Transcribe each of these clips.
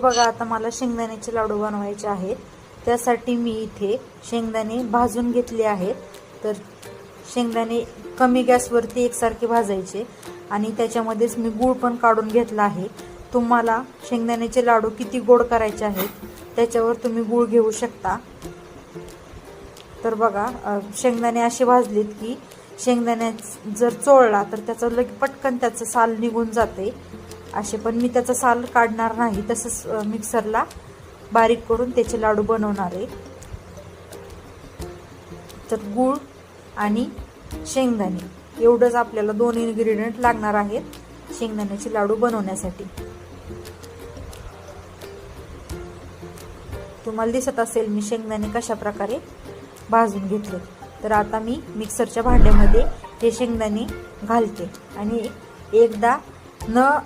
बघा आता मला शेंगदाण्याचे लाडू बनवायचे आहेत. त्यासाठी मी इथे शेंगदाणे भाजून घेतले आहेत. तर शेंगदाणे कमी गॅसवरती एकसारखे भाजायचे आणि त्याच्यामध्येच मी गूळ पण काढून घेतला आहे. तुम्हाला शेंगदाण्याचे लाडू किती गोड करायचे आहेत त्याच्यावर तुम्ही गूळ घेऊ शकता. तर बघा शेंगदाणे असे भाजलेत की शेंगदाण्या जर चोळला तर त्याचं लगे पटकन त्याचं साल निघून जाते. असे पण मी त्याचं साल काढणार नाही. तसंच मिक्सरला बारीक करून त्याचे लाडू बनवणार आहे. तर गूळ आणि शेंगदाणे. एवढंच आपल्याला दोन इन्ग्रेडियंट लागणार आहेत शेंगदाण्याचे लाडू बनवण्यासाठी. तुम्हाला दिसत असेल मी शेंगदाणे कशा प्रकारे भाजून घेतले. तर आता मी मिक्सरच्या भांड्यामध्ये हे शेंगदाणे घालते. आणि एकदा न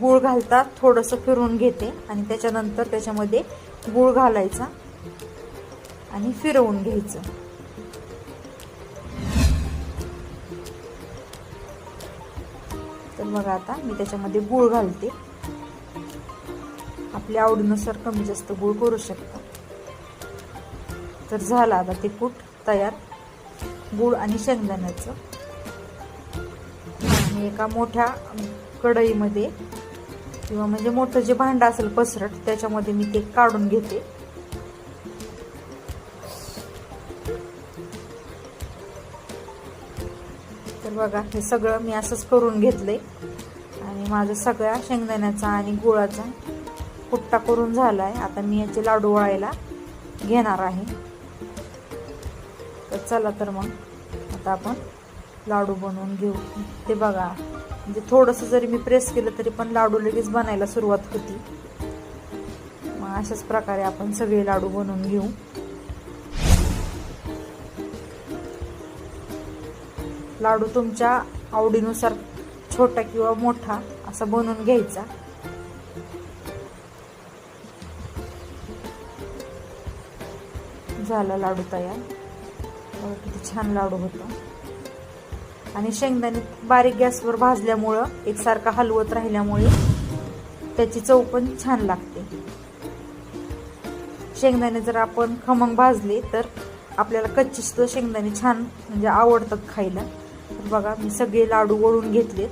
गूळ घालता थोडंसं फिरवून घेते आणि त्याच्यानंतर त्याच्यामध्ये गूळ घालायचा आणि फिरवून घ्यायचं. तर बघा आता मी त्याच्यामध्ये गूळ घालते. आपल्या आवडीनुसार कमी जास्त गूळ करू शकता. तर झालं आता ते कूट तयार. गूळ आणि शेंगदाण्याचं. आणि एका मोठ्या कढईमध्ये किंवा म्हणजे मोठं जे भांडं असेल पसरट त्याच्यामध्ये मी ते काढून घेते. तर बघा हे सगळं मी असंच करून घेतलंय. आणि माझं सगळ्या शेंगदाण्याचा आणि गुळाचा कुट्टा करून झालाय. आता मी याचे लाडू वळायला घेणार आहे. तर चला तर मग आता आपण लाडू बनवून घेऊ. ते बघा. म्हणजे थोडंसं जरी मी प्रेस केलं तरी पण लाडू लगेच बनायला सुरुवात होती. मग अशाच प्रकारे आपण सगळे लाडू बनवून घेऊ. लाडू तुमच्या आवडीनुसार छोटा किंवा मोठा असा बनवून घ्यायचा. झाला लाडू तयार. किती छान लाडू होता. आणि शेंगदाणे बारीक गॅसवर भाजल्यामुळं एकसारखा हलवत राहिल्यामुळे त्याची चव पण छान लागते. शेंगदाणे जर आपण खमंग भाजले तर आपल्याला कच्ची सुद्धा शेंगदाणे छान म्हणजे आवडतात खायला. तर बघा मी सगळे लाडू वळून घेतलेत.